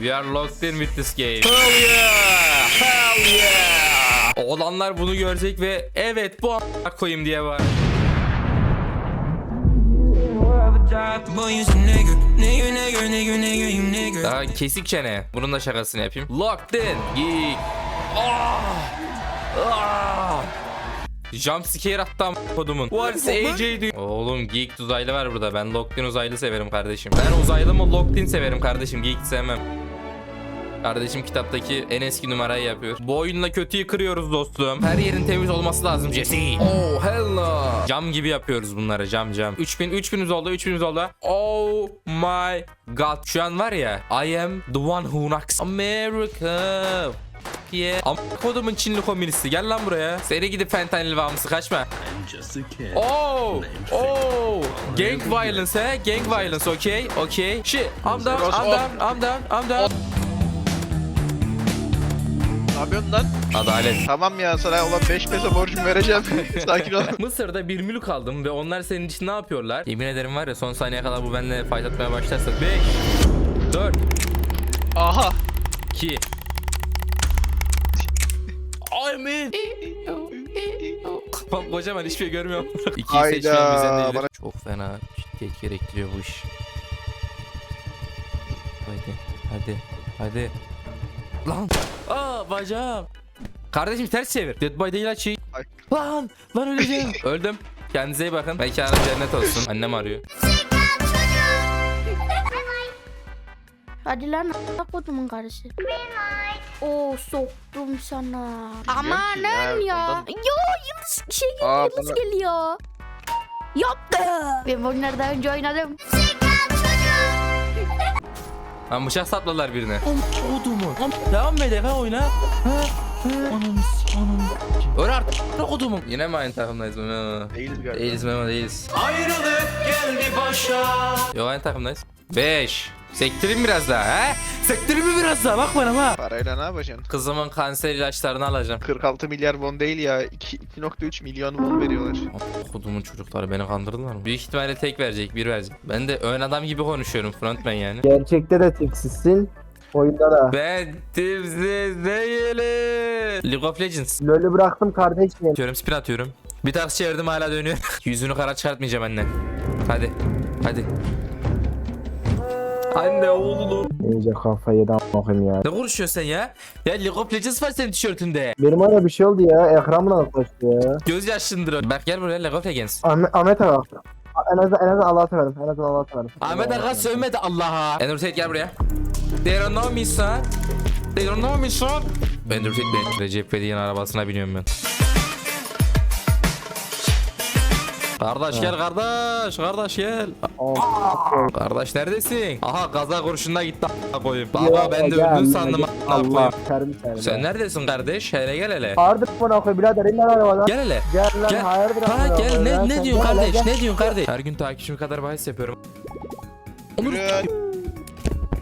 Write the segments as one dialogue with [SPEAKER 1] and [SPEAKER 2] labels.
[SPEAKER 1] We are locked in with this game. Hell yeah! Hell yeah! Olanlar bunu görecek ve evet bu a**a koyayım diye var. Daha kesik çene. Bunun da şakasını yapayım. Locked in. Geek. Ah! Ah! Jump scare attı am- kodumun. What's AJ diyor. Oğlum Geek uzaylı var burada. Ben Locked in uzaylı severim kardeşim. Ben uzaylı mı Locked in severim kardeşim. Geek sevmem. Kardeşim kitaptaki en eski numarayı yapıyor. Bu oyunla kötüyü kırıyoruz dostum. Her yerin temiz olması lazım Jesse. Oh hello. Cam gibi yapıyoruz bunları cam cam. 3000 3000'imiz oldu 3000'imiz oldu. Oh my god. Şu an var ya I am the one who knocks America. Yeah. Am kodumun Çinli komünisti gel lan buraya. Seni gidip fentanil bağımlısı kaçma. Oh, oh, gang violence he, gang violence, okay, okay. Shit, I'm down, I'm down, I'm down, I'm down.
[SPEAKER 2] Ne yapıyorsun lan?
[SPEAKER 1] Adalet.
[SPEAKER 2] Tamam ya sana olan 5 peso borcumu vereceğim. Sakin ol.
[SPEAKER 1] Mısır'da bir mülk aldım ve onlar senin için ne yapıyorlar? Yemin ederim var ya son saniye kadar bu benimle fight atmaya başlarsa 5 4
[SPEAKER 2] Aha.
[SPEAKER 1] 2 Ay min Kafam kocaman hiçbir şey görmüyorum. İkiyi
[SPEAKER 2] Hayda,
[SPEAKER 1] seçmeyen bizden değildir.
[SPEAKER 2] bana-
[SPEAKER 1] Çok fena ciddiyet gerektiriyor bu iş. Hadi hadi hadi. Lan. Aa bacağım. Kardeşim ters çevir. Dead by Daylight şey.
[SPEAKER 2] Ay.
[SPEAKER 1] Lan lan öleceğim. Öldüm. Kendinize iyi bakın. Mekanı cennet olsun. Annem arıyor.
[SPEAKER 3] Hadi lan kodumun karısı. Oo soktum sana. Amanın
[SPEAKER 2] ya,
[SPEAKER 3] ya.
[SPEAKER 2] ondan-
[SPEAKER 3] Yo yıldız şey geliyor
[SPEAKER 2] Aa,
[SPEAKER 3] yıldız
[SPEAKER 2] bana-
[SPEAKER 3] geliyor. Yaptı. Ben bunları daha önce oynadım.
[SPEAKER 1] Lan bıçak sapladılar birine. Odumu. Devam mı edelim ha oyuna? Ha? Anam anam. Öyle artık. Odumu. Yine mi aynı takımdayız Memo?
[SPEAKER 2] Değiliz galiba.
[SPEAKER 1] Değiliz Memo değiliz.
[SPEAKER 4] Ayrılık geldi başa.
[SPEAKER 1] Yok aynı takımdayız. 5. Sektirin biraz daha ha? Sektirin mi biraz daha? Bak bana ha.
[SPEAKER 2] Parayla ne yapacaksın?
[SPEAKER 1] Kızımın kanser ilaçlarını alacağım.
[SPEAKER 2] 46 milyar won değil ya. 2 2.3 milyon won veriyorlar.
[SPEAKER 1] Kodumun çocukları beni kandırdılar mı? Büyük ihtimalle tek verecek, bir verecek. Ben de ön adam gibi konuşuyorum frontman yani.
[SPEAKER 5] Gerçekte de tipsizsin. Oyunda da.
[SPEAKER 1] Ben tipsiz değilim. League of Legends.
[SPEAKER 5] LoL'ü bıraktım kardeşim.
[SPEAKER 1] Atıyorum spin atıyorum. Bir ters çevirdim hala dönüyor. Yüzünü kara çıkartmayacağım anne. Hadi. Hadi. Anne oğlum.
[SPEAKER 5] İyice kafayı yedim bakayım ya.
[SPEAKER 1] Ne konuşuyorsun sen ya? Ya League of Legends var senin tişörtünde.
[SPEAKER 5] Benim ara bir şey oldu ya. Ekranımla kaçtı ya.
[SPEAKER 1] Göz yaşındır o. Bak gel buraya League of Legends.
[SPEAKER 5] Ahmet, Ahmet. En azından, en azından Allah'a severim. En azından Allah'a severim.
[SPEAKER 1] Ahmet Aga sövmedi Allah'a. Ender Tate gel buraya. They don't know me son. They don't know me son. Ender Tate ben. Recep İvedik'in arabasına biniyorum ben. Kardeş gel kardeş, kardeş gel. Kardeş neredesin? Aha gaza kurşununa gitti a**a koyayım. Baba ben de öldün sandım a**a
[SPEAKER 5] Allah
[SPEAKER 1] koyayım.
[SPEAKER 5] terim terim.
[SPEAKER 1] Sen neredesin kardeş? Hele gel hele.
[SPEAKER 5] Hardır bana koy birader. İn lan arabadan.
[SPEAKER 1] Gel hele.
[SPEAKER 5] Gel lan
[SPEAKER 1] Gel.
[SPEAKER 5] hayırdır
[SPEAKER 1] Ha
[SPEAKER 5] amına
[SPEAKER 1] gel
[SPEAKER 5] koyayım
[SPEAKER 1] ne
[SPEAKER 5] ya
[SPEAKER 1] ne
[SPEAKER 5] sen?
[SPEAKER 1] diyorsun
[SPEAKER 5] Gel,
[SPEAKER 1] kardeş?
[SPEAKER 5] gel.
[SPEAKER 1] Ne diyorsun kardeş? Her gün takipçim kadar bahis yapıyorum.
[SPEAKER 2] Yürü.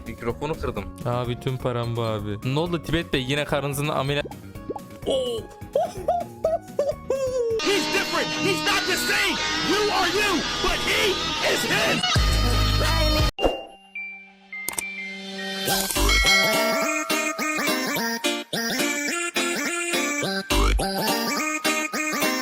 [SPEAKER 1] Mikrofonu kırdım. Abi tüm param bu abi. Ne oldu Tibet Bey yine karınızın ameliyat... Oo!
[SPEAKER 4] different. He's not the same. You are you, but he is him.